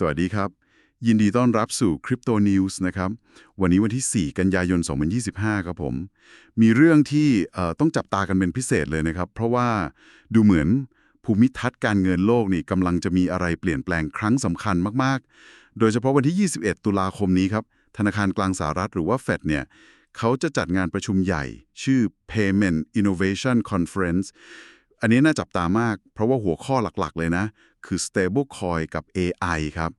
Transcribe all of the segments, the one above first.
สวัสดีครับ ยินดีต้อนรับสู่ Crypto News นะครับ วันนี้วันที่ 4 กันยายน 2025 ครับผม มีเรื่องที่ต้องจับตากันเป็นพิเศษเลยนะครับ เพราะว่าดูเหมือนภูมิทัศน์การเงินโลกนี่กำลังจะมีอะไรเปลี่ยนแปลงครั้งสำคัญมากๆ โดยเฉพาะวันที่ 21 ตุลาคมนี้ครับ ธนาคารกลางสหรัฐหรือว่า Fed เนี่ยเขาจะจัดงานประชุมใหญ่ ชื่อ Payment Innovation Conference อันนี้น่าจับตามาก เพราะว่าหัวข้อหลักๆ เลยนะ คือ stablecoin กับ AI ครับ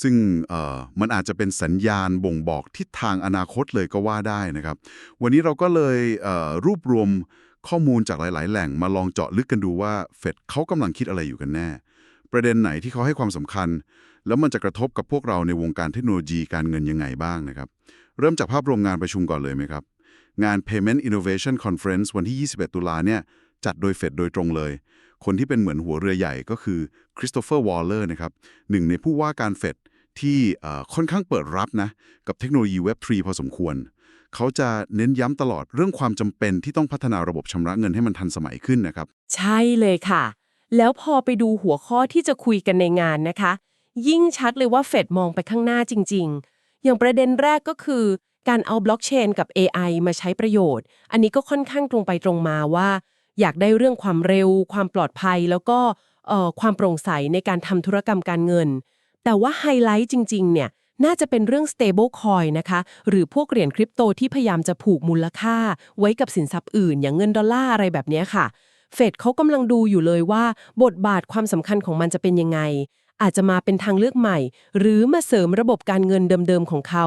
ซึ่งเอ่อมันอาจจะเป็นสัญญาณบ่งบอกทิศทางอนาคตเลยก็ว่าได้นะครับ วันนี้เราก็เลยเอ่อรวบรวมข้อมูลจากหลาย ๆ แหล่งมาลองเจาะลึกกันดูว่าเฟดเขากำลังคิดอะไรอยู่กันแน่ ประเด็นไหนที่เขาให้ความสำคัญ แล้วมันจะกระทบกับพวกเราในวงการเทคโนโลยีการเงินยังไงบ้างนะครับ เริ่มจากภาพรวมงานประชุมก่อนเลยไหมครับ งาน Payment Innovation Conference วันที่ 21 ตุลาเนี่ยจัดโดยเฟดโดยตรงเลย คนที่เป็นเหมือนหัวเรือใหญ่ก็คือคริสโตเฟอร์วอลเลอร์นะครับหนึ่งในผู้ว่าการเฟดที่ค่อนข้างเปิดรับนะกับเทคโนโลยีเว็บ3พอสมควร เขาจะเน้นย้ำตลอดเรื่องความจำเป็นที่ต้องพัฒนาระบบชำระเงินให้มันทันสมัยขึ้นนะครับ ใช่เลยค่ะ แล้วพอไปดูหัวข้อที่จะคุยกันในงานนะคะ ยิ่งชัดเลยว่าเฟดมองไปข้างหน้าจริง ๆ อย่างประเด็นแรกก็คือการเอาบล็อกเชนกับ AI มาใช้ประโยชน์ อันนี้ก็ค่อนข้างตรงไปตรงมาว่า อยากได้เรื่องความเร็ว ความปลอดภัย แล้วก็เอ่อความโปร่งใสในการทำธุรกรรมการเงิน แต่ว่าไฮไลท์จริงๆ เนี่ยน่าจะเป็นเรื่อง stable coin นะคะ หรือพวกเหรียญคริปโตที่พยายามจะผูกมูลค่า ไว้กับสินทรัพย์อื่น อย่างเงินดอลลาร์อะไรแบบนี้ค่ะ เฟดเขากำลังดูอยู่เลยว่า บทบาทความสำคัญของมันจะเป็นยังไง อาจจะมาเป็นทางเลือกใหม่ หรือมาเสริมระบบการเงินเดิมๆของเขา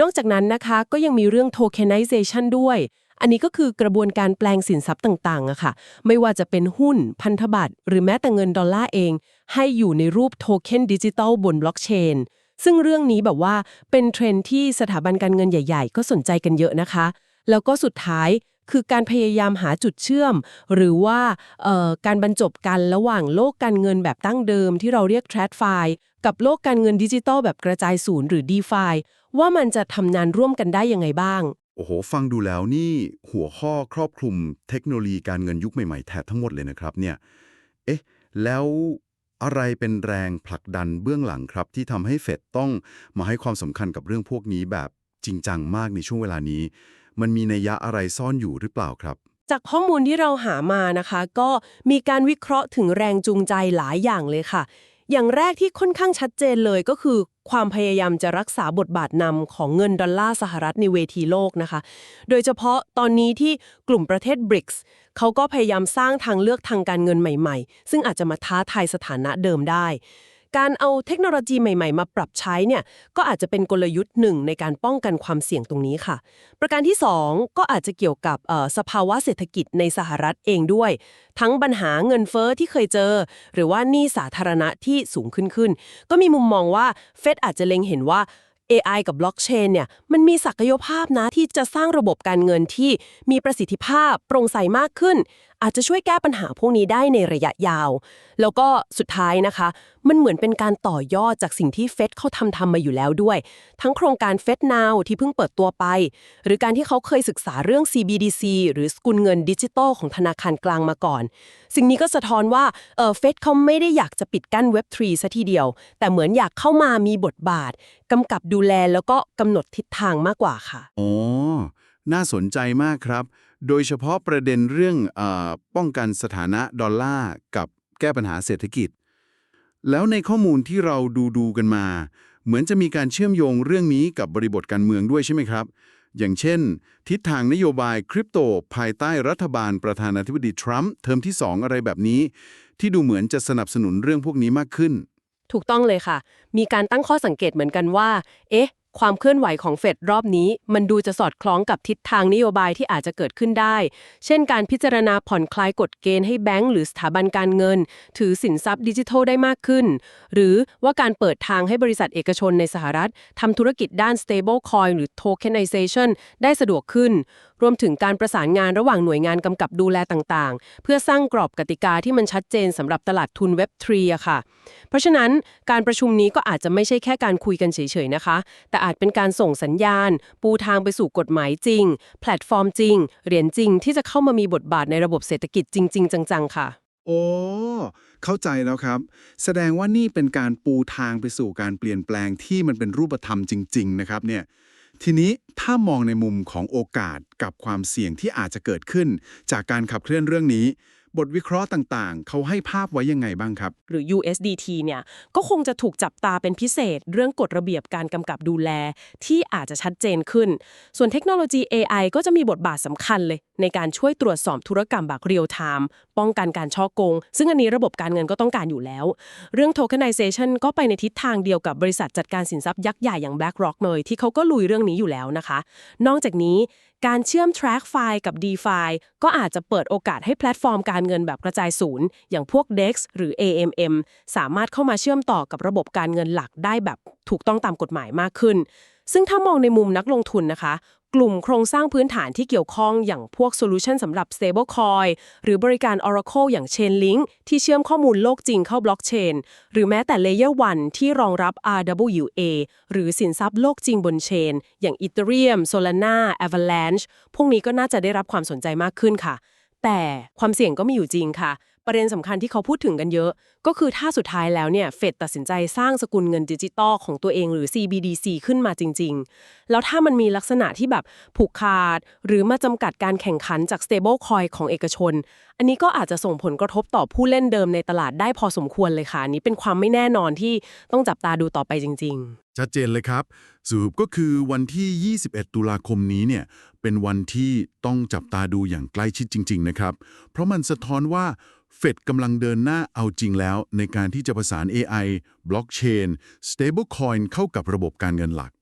นอกจากนั้นนะคะก็ยังมีเรื่อง tokenization ด้วย อันนี้ก็คือกระบวนการแปลงสินทรัพย์ต่างๆอะค่ะ ไม่ว่าจะเป็นหุ้น พันธบัตร หรือแม้แต่เงินดอลลาร์เอง ให้อยู่ในรูปโทเค็นดิจิตอลบนบล็อกเชน ซึ่งเรื่องนี้แบบว่าเป็นเทรนที่สถาบันการเงินใหญ่ ๆ ก็สนใจกันเยอะนะคะ แล้วก็สุดท้ายคือการพยายามหาจุดเชื่อม หรือว่าการบรรจบกันระหว่างโลกการเงินแบบตั้งเดิมที่เราเรียก TradFi กับโลกการเงินดิจิตอลแบบกระจายศูนย์หรือ DeFi ว่ามันจะทำงานร่วมกันได้ยังไงบ้าง โอ้โห ฟังดูแล้วนี่หัวข้อครอบคลุมเทคโนโลยีการเงินยุคใหม่ๆแทบทั้งหมดเลยนะครับเนี่ยเอ๊ะแล้วอะไรเป็นแรงผลักดันเบื้องหลังครับ ที่ทำให้เฟดต้องมาให้ความสำคัญกับเรื่องพวกนี้แบบจริงจังมากในช่วงเวลานี้ มันมีนัยยะอะไรซ่อนอยู่หรือเปล่าครับจากข้อมูลที่เราหามานะคะ ก็มีการวิเคราะห์ถึงแรงจูงใจหลายอย่างเลยค่ะ อย่างแรกที่ค่อนข้างชัดเจนเลยก็คือ ความพยายามจะรักษาบทบาทนำของเงินดอลลาร์สหรัฐในเวทีโลกนะคะ โดยเฉพาะตอนนี้ที่กลุ่มประเทศ BRICS เขาก็พยายามสร้างทางเลือกทางการเงินใหม่ ๆ ซึ่งอาจจะมาท้าทายสถานะเดิมได้ การเอาเทคโนโลยีใหม่ๆ มาปรับใช้เนี่ยก็อาจจะเป็นกลยุทธ์หนึ่งในการป้องกันความเสี่ยงตรงนี้ค่ะ ประการที่ 2 ก็อาจจะเกี่ยวกับสภาวะเศรษฐกิจในสหรัฐเองด้วย ทั้งปัญหาเงินเฟอ้อที่เคยเจอ หรือว่าหนี้สาธารณะที่สูงขึ้นขึ้น ก็มีมุมมองว่าเฟดอาจจะเล็งเห็นว่า AI กับบล็อกเชนเนี่ยมันมีศักยภาพนะที่จะสร้างระบบการเงินที่มีประสิทธิภาพโปร่งใสมากขึ้นอาจจะช่วยแก้ปัญหาพวกนี้ได้ในระยะยาว แล้วก็สุดท้ายนะคะ มันเหมือนเป็นการต่อยอดจากสิ่งที่เฟดเขาทำทำมาอยู่แล้วด้วย ทั้งโครงการเฟด Now ที่เพิ่งเปิดตัวไป หรือการที่เขาเคยศึกษาเรื่อง CBDC หรือสกุลเงินดิจิตอลของธนาคารกลางมาก่อน สิ่งนี้ก็สะท้อนว่าเออเฟดเขาไม่ได้อยากจะปิดกั้นเว็บ3ซะทีเดียว แต่เหมือนอยากเข้ามามีบทบาทกำกับดูแลแล้วก็กำหนดทิศทางมากกว่าค่ะอ๋อ น่าสนใจมากครับ โดยเฉพาะประเด็นเรื่องอป้องกันสถานะดอลลาร์กับแก้ปัญหาเศรษฐกิจ แล้วในข้อมูลที่เราดูดูกันมา เหมือนจะมีการเชื่อมโยงเรื่องนี้กับบริบทการเมืองด้วยใช่ไหมครับ อย่างเช่น ทิศทางนโยบายคริปโตภายใต้รัฐบาลประธานาธิบดีทรัมป์เทอมที่ 2 อะไรแบบนี้ ที่ดูเหมือนจะสนับสนุนเรื่องพวกนี้มากขึ้น ถูกต้องเลยค่ะ มีการตั้งข้อสังเกตเหมือนกันว่า เอ๊ะ ความเคลื่อนไหวของเฟดรอบนี้ มันดูจะสอดคล้องกับทิศทางนโยบายที่อาจจะเกิดขึ้นได้ เช่นการพิจารณาผ่อนคลายกฎเกณฑ์ให้แบงก์หรือสถาบันการเงิน ถือสินทรัพย์ดิจิทัลได้มากขึ้น หรือว่าการเปิดทางให้บริษัทเอกชนในสหรัฐทำธุรกิจด้าน stable coin หรือ tokenization ได้สะดวกขึ้น รวมถึงการประสานงานระหว่างหน่วยงานกำกับดูแลต่างๆ เพื่อสร้างกรอบกติกาที่มันชัดเจนสำหรับตลาดทุนเว็บ3อะค่ะ เพราะฉะนั้นการประชุมนี้ก็อาจจะไม่ใช่แค่การคุยกันเฉยๆนะคะ แต่อาจเป็นการส่งสัญญาณ ปูทางไปสู่กฎหมายจริง แพลตฟอร์มจริง เหรียญจริงที่จะเข้ามามีบทบาทในระบบเศรษฐกิจจริง ๆ จัง ๆ ค่ะ โอ้เข้าใจแล้วครับ แสดงว่านี่เป็นการปูทางไปสู่การเปลี่ยนแปลงที่มันเป็นรูปธรรมจริง ๆ นะครับเนี่ยทีนี้ถ้ามองในมุมของโอกาสกับความเสี่ยงที่อาจจะเกิดขึ้น จากการขับเคลื่อนเรื่องนี้ บทวิเคราะห์ต่างๆ เขาให้ภาพไว้ยังไงบ้างครับ หรือ USDT เนี่ย ก็คงจะถูกจับตาเป็นพิเศษ เรื่องกฎระเบียบการกำกับดูแล ที่อาจจะชัดเจนขึ้น ส่วนเทคโนโลยี AI ก็จะมีบทบาทสำคัญเลย ในการช่วยตรวจสอบธุรกรรมแบบเรียลไทม์ป้องกันการช่อโกง ซึ่งอันนี้ระบบการเงินก็ต้องการอยู่แล้ว เรื่อง tokenization ก็ไปในทิศทางเดียวกับบริษัทจัดการสินทรัพย์ยักษ์ใหญ่อย่าง BlackRock เลยที่เขาก็ลุยเรื่องนี้อยู่แล้วนะคะ นอกจากนี้การเชื่อม track f i กับ DeFi ก็อาจจะเปิดโอกาสให้แพลตฟอร์มการเงินแบบกระจายศูนย์ อย่างพวก DEX หรือ AMM สามารถเข้ามาเชื่อมต่อกับระบบการเงินหลักได้แบบถูกต้องตามกฎหมายมากขึ้น ซึ่งถ้ามองในมุมนักลงทุนนะคะ กลุ่มโครงสร้างพื้นฐานที่เกี่ยวข้องอย่างพวกโซลูชันสำหรับ stablecoin หรือบริการ Oracle อย่าง Chainlink ที่เชื่อมข้อมูลโลกจริงเข้าบล็อกเชนหรือแม้แต่ Layer 1 ที่รองรับ RWA หรือสินทรัพย์โลกจริงบนเชนอย่าง Ethereum Solana Avalanche พวกนี้ก็น่าจะได้รับความสนใจมากขึ้นค่ะ แต่ความเสี่ยงก็มีอยู่จริงค่ะ ประเด็นสำคัญที่เขาพูดถึงกันเยอะ ก็คือถ้าสุดท้ายแล้วเนี่ยเฟดตัดสินใจสร้างสกุลเงินดิจิตอลของตัวเองหรือ CBDC ขึ้นมาจริง ๆ แล้วถ้ามันมีลักษณะที่แบบผูกขาด หรือมาจำกัดการแข่งขันจาก stable coin ของเอกชน อันนี้ก็อาจจะส่งผลกระทบต่อผู้เล่นเดิมในตลาดได้พอสมควรเลยค่ะนนี้เป็นความไม่แน่นอนที่ต้องจับตาดูต่อไปจริง ๆชัดเจนเลยครับสรุปก็คือวันที่ 21 ตุลาคมนี้เนี่ยเป็นวันที่ต้องจับตาดูอย่างใกล้ชิดจริง ๆ นะครับ เพราะมันสะท้อนว่า เฟดกำลังเดินหน้าเอาจริงแล้วในการที่จะประสาน AI บล็อกเชน Stablecoin เข้ากับระบบการเงินหลัก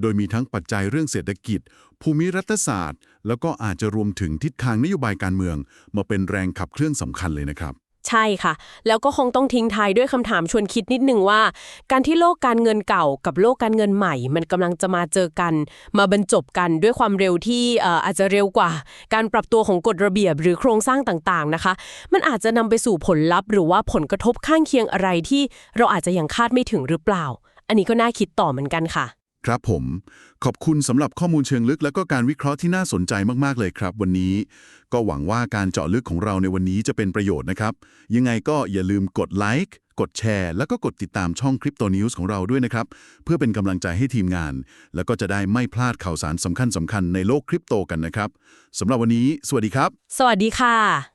โดยมีทั้งปัจจัยเรื่องเศรษฐกิจ ภูมิรัฐศาสตร์ แล้วก็อาจจะรวมถึงทิศทางนโยบายการเมือง มาเป็นแรงขับเคลื่อนสำคัญเลยนะครับ ใช่ค่ะ แล้วก็คงต้องทิ้งท้ายด้วยคำถามชวนคิดนิดนึงว่า การที่โลกการเงินเก่ากับโลกการเงินใหม่ มันกำลังจะมาเจอกัน มาบรรจบกันด้วยความเร็วที่เอ่ออาจจะเร็วกว่า การปรับตัวของกฎระเบียบหรือโครงสร้างต่างๆนะคะ มันอาจจะนำไปสู่ผลลัพธ์ หรือว่าผลกระทบข้างเคียงอะไรที่เราอาจจะยังคาดไม่ถึงหรือเปล่า อันนี้ก็น่าคิดต่อเหมือนกันค่ะ ครับผม ขอบคุณสำหรับข้อมูลเชิงลึก และก็การวิเคราะห์ที่น่าสนใจมาก ๆ เลยครับ วันนี้ ก็หวังว่าการเจาะลึกของเราในวันนี้จะเป็นประโยชน์นะครับ ยังไงก็อย่าลืมกดไลค์กดแชร์ แล้วก็กดติดตามช่อง Crypto News ของเราด้วยนะครับ เพื่อเป็นกำลังใจให้ทีมงาน แล้วก็จะได้ไม่พลาดข่าวสารสำคัญๆในโลกคริปโตกันนะครับสำหรับวันนี้ สวัสดีครับ สวัสดีค่ะ